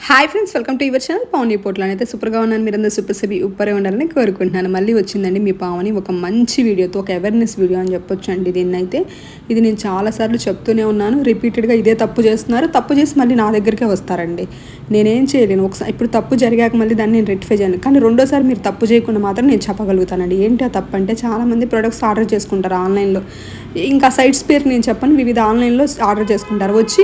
Hi friends welcome to your channel Pavani పోట్లో అయితే సూపర్గా ఉన్నాను. మీరందరూ సూపర్ సబి ఉప్పరే ఉండాలని కోరుకుంటున్నాను. మళ్ళీ వచ్చిందండి మీ పావని ఒక మంచి వీడియోతో ఒక అవేర్నెస్ వీడియో అని చెప్పొచ్చు అండి దీన్ని అయితే ఇది నేను చాలాసార్లు చెప్తూనే ఉన్నాను. రిపీటెడ్గా ఇదే తప్పు చేస్తున్నారు. తప్పు చేసి మళ్ళీ నా దగ్గరికే వస్తారండి. నేనేం చేయలేను. ఒకసారి ఇప్పుడు తప్పు జరిగాక మళ్ళీ దాన్ని నేను రెక్టిఫై చేయను. కానీ రెండోసారి మీరు తప్పు చేయకుండా మాత్రం నేను చెప్పగలుగుతానండి. ఏంటి ఆ తప్పు అంటే చాలామంది ప్రొడక్ట్స్ ఆర్డర్ చేసుకుంటారు ఆన్లైన్లో. ఇంకా సైట్స్ పేరు నేను చెప్పను. వివిధ ఆన్లైన్లో ఆర్డర్ చేసుకుంటారు. వచ్చి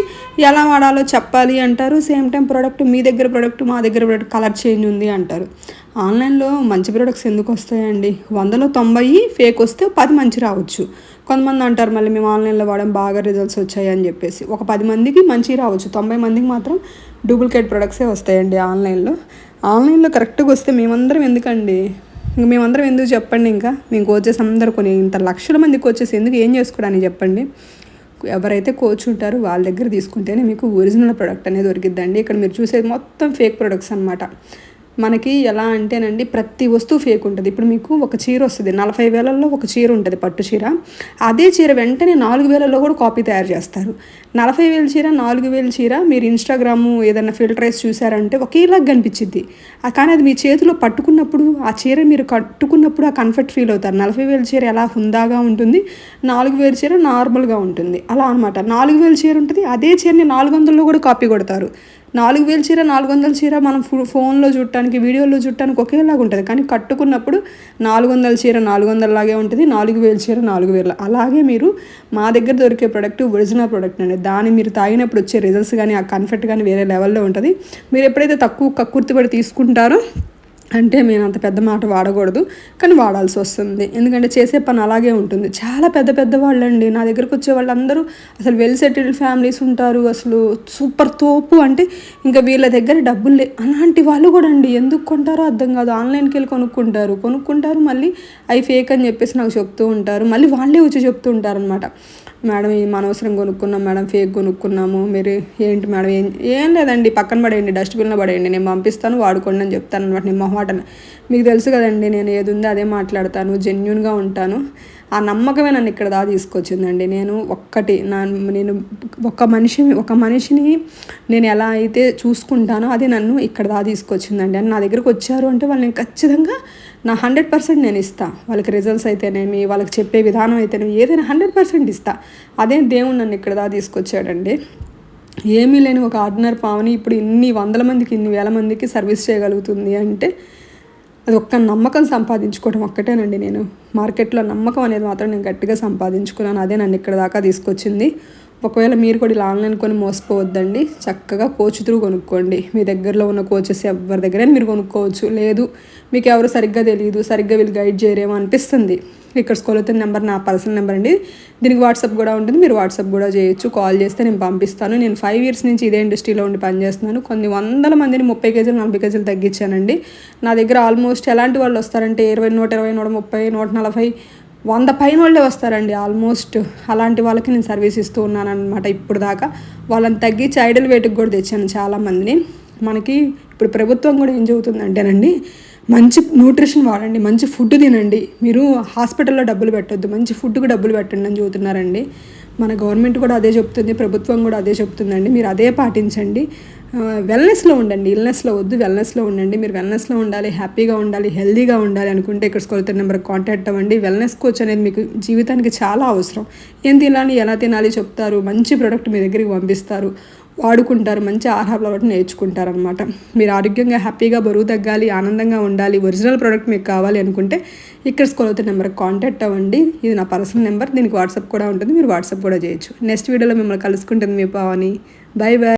ఎలా వాడాలో చెప్పాలి అంటారు. సేమ్ టైం ప్రోడక్ట్ మీ దగ్గర ప్రోడక్ట్ మా దగ్గర ప్రోడక్ట్ కలర్ చేంజ్ ఉంది అంటారు. ఆన్లైన్లో మంచి ప్రోడక్ట్స్ ఎందుకు వస్తాయండి? వందలో తొంభై ఫేక్ వస్తే పది మంచి రావచ్చు. కొంతమంది అంటారు మళ్ళీ మేము ఆన్లైన్లో వాడడం బాగా రిజల్ట్స్ వచ్చాయి అని చెప్పేసి. ఒక పది మందికి మంచి రావచ్చు. తొంభై మందికి మాత్రం డూప్లికేట్ ప్రొడక్ట్సే వస్తాయండి ఆన్లైన్లో ఆన్లైన్లో కరెక్ట్గా వస్తే మేమందరం ఎందుకండి? ఇంక మేమందరం ఎందుకు చెప్పండి ఇంకా? మేము కోచెస్ అందరు కొన్ని ఇంత లక్షల మంది కోచెస్ ఎందుకు? ఏం చేసుకోవడానికి చెప్పండి? ఎవరైతే కోచ్ ఉంటారో వాళ్ళ దగ్గర తీసుకుంటేనే మీకు ఒరిజినల్ ప్రోడక్ట్ అనేది దొరికిద్దండి. ఇక్కడ మీరు చూసేది మొత్తం ఫేక్ ప్రొడక్ట్స్ అనమాట మనకి ఎలా అంటేనండి ప్రతి వస్తువు ఫేక్ ఉంటుంది. ఇప్పుడు మీకు ఒక చీర వస్తుంది నలభై వేలల్లో ఒక చీర ఉంటుంది పట్టు చీర. అదే చీర వెంటనే నాలుగు వేలలో కూడా కాపీ తయారు చేస్తారు. నలభై వేల చీర నాలుగు వేల చీర మీరు ఇన్స్టాగ్రామ్ ఏదైనా ఫిల్టరేస్ చూసారంటే ఒకేలాగా కనిపించింది కానీ అది మీ చేతిలో పట్టుకున్నప్పుడు ఆ చీర మీరు కట్టుకున్నప్పుడు ఆ కంఫర్ట్ ఫీల్ అవుతారు. నలభై వేల చీర ఎలా హుందాగా ఉంటుంది నాలుగు వేల చీర నార్మల్గా ఉంటుంది. అలా అనమాట నాలుగు వేల చీర ఉంటుంది అదే చీరని నాలుగు వందల్లో కూడా కాపీ కొడతారు. నాలుగు వేల చీర నాలుగు వందల చీర మనం ఫోన్లో చూడటానికి వీడియోలో చూడటానికి ఒకేలాగా ఉంటుంది. కానీ కట్టుకున్నప్పుడు నాలుగు వందల చీర నాలుగు వందలలాగే ఉంటుంది. నాలుగు వేల చీర నాలుగు వేల. అలాగే మీరు మా దగ్గర దొరికే ప్రోడక్ట్ ఒరిజినల్ ప్రోడక్ట్ అండి. దాన్ని మీరు తాగినప్పుడు వచ్చే రిజల్ట్స్ కానీ ఆ కన్ఫర్ట్ కానీ వేరే లెవెల్లో ఉంటుంది. మీరు ఎప్పుడైతే తక్కువ కక్కుర్తిపడి తీసుకుంటారో అంటే నేను అంత పెద్ద మాట వాడకూడదు కానీ వాడాల్సి వస్తుంది. ఎందుకంటే చేసే పని అలాగే ఉంటుంది. చాలా పెద్ద పెద్ద వాళ్ళండి. నా దగ్గరకు వచ్చే వాళ్ళందరూ అసలు వెల్ సెటిల్డ్ ఫ్యామిలీస్ ఉంటారు. అసలు సూపర్ తోపు అంటే ఇంకా వీళ్ళ దగ్గర డబ్బులు లే అలాంటి వాళ్ళు కూడా అండి. ఎందుకు కొంటారో అర్థం కాదు. ఆన్లైన్కి వెళ్ళి కొనుక్కుంటారు. కొనుక్కుంటారు మళ్ళీ అవి ఫేక్ అని చెప్పేసి నాకు చెప్తూ ఉంటారు. మళ్ళీ వాళ్ళే వచ్చి చెప్తూ ఉంటారనమాట మేడం ఈ అనవసరం కొనుక్కున్నాం మేడం ఫేక్ కొనుక్కున్నాము. మీరు ఏంటి మేడం? ఏం ఏం లేదండి. పక్కన పడేయండి డస్ట్బిన్లో పడేయండి. నేను పంపిస్తాను వాడుకోండి అని చెప్తాను అనమాట నేను మొహమాటను మీకు తెలుసు కదండి నేను ఏది ఉందో అదే మాట్లాడతాను జెన్యున్గా ఉంటాను. ఆ నమ్మకమే నన్ను ఇక్కడ దా తీసుకొచ్చిందండి. నేను ఒక్కటి నా నేను ఒక మనిషి ఒక మనిషిని నేను ఎలా అయితే చూసుకుంటానో అది నన్ను ఇక్కడ దా తీసుకొచ్చిందండి. అని నా దగ్గరకు వచ్చారు అంటే వాళ్ళని ఖచ్చితంగా నా హండ్రెడ్ పర్సెంట్ నేను ఇస్తాను వాళ్ళకి రిజల్ట్స్ అయితేనేమి వాళ్ళకి చెప్పే విధానం అయితేనేమి ఏదైనా హండ్రెడ్ పర్సెంట్ ఇస్తా. అదే దేవుడు నన్ను ఇక్కడ దా తీసుకొచ్చాడండి. ఏమీ లేని ఒక ఆర్డినర్ పావని ఇప్పుడు ఇన్ని వందల మందికి ఇన్ని వేల మందికి సర్వీస్ చేయగలుగుతుంది అంటే అది ఒక్క నమ్మకం సంపాదించుకోవడం ఒక్కటేనండి నేను. మార్కెట్లో నమ్మకం అనేది మాత్రం నేను గట్టిగా సంపాదించుకున్నాను. అదే నన్ను ఇక్కడ దాకా తీసుకొచ్చింది. ఒకవేళ మీరు కూడా ఇలా ఆన్లైన్ కొని మోసపోవద్దండి. చక్కగా కోచ్ త్రూ కొనుక్కోండి. మీ దగ్గరలో ఉన్న కోచెస్ ఎవరి దగ్గరైనా మీరు కొనుక్కోవచ్చు. లేదు మీకు ఎవరు సరిగ్గా తెలియదు సరిగ్గా వీళ్ళు గైడ్ చేయరేమో అనిపిస్తుంది. ఇక్కడ స్కూల్ నెంబర్ నా పర్సనల్ నెంబర్ అండి. దీనికి వాట్సాప్ కూడా ఉంటుంది. మీరు వాట్సాప్ కూడా చేయొచ్చు. కాల్ చేస్తే నేను పంపిస్తాను. నేను ఫైవ్ ఇయర్స్ నుంచి ఇదే ఇండస్ట్రీలో ఉండి పనిచేస్తున్నాను. కొన్ని వందల మందిని ముప్పై కేజీలు నలభై కేజీలు తగ్గించానండి. నా దగ్గర ఆల్మోస్ట్ ఎలాంటి వాళ్ళు వస్తారంటే ఇరవై నూట ఇరవై నూట ముప్పై నూట నలభై వంద పైన వాళ్ళే వస్తారండి. ఆల్మోస్ట్ అలాంటి వాళ్ళకి నేను సర్వీస్ ఇస్తూ ఉన్నాను అనమాట ఇప్పుడు దాకా. వాళ్ళని తగ్గించి ఐడల్ వెయిట్కి కూడా తెచ్చాను చాలామందిని. మనకి ఇప్పుడు ప్రభుత్వం కూడా ఏం చెబుతుందంటేనండి మంచి న్యూట్రిషన్ వాడండి మంచి ఫుడ్ తినండి. మీరు హాస్పిటల్లో డబ్బులు పెట్టొద్దు మంచి ఫుడ్కి డబ్బులు పెట్టండి అని చెబుతున్నారండి మన గవర్నమెంట్ కూడా అదే చెప్తుంది ప్రభుత్వం కూడా అదే చెప్తుందండి. మీరు అదే పాటించండి. వెల్నెస్లో ఉండండి. ఇల్నెస్లో వద్దు వెల్నెస్లో ఉండండి. మీరు వెల్నెస్లో ఉండాలి హ్యాపీగా ఉండాలి హెల్దీగా ఉండాలి అనుకుంటే ఇక్కడ స్కూల్ నెంబర్కి కాంటాక్ట్ అవ్వండి. వెల్నెస్ కోచ్ అనేది మీకు జీవితానికి చాలా అవసరం. ఏం తినాలి ఎలా తినాలి చెప్తారు మంచి ప్రోడక్ట్ మీ దగ్గరికి పంపిస్తారు వాడుకుంటారు మంచి ఆహార అలవాటు నేర్చుకుంటారు అనమాట మీరు ఆరోగ్యంగా హ్యాపీగా బరువు తగ్గాలి ఆనందంగా ఉండాలి ఒరిజినల్ ప్రోడక్ట్ మీకు కావాలి అనుకుంటే ఇక్కడ స్కూల్ నెంబర్కి కాంటాక్ట్ అవ్వండి. ఇది నా పర్సనల్ నెంబర్ దీనికి వాట్సాప్ కూడా ఉంటుంది. మీరు వాట్సాప్ కూడా చేయొచ్చు. నెక్స్ట్ వీడియోలో మిమ్మల్ని కలుసుకుంటుంది మీ పావని. Bye bye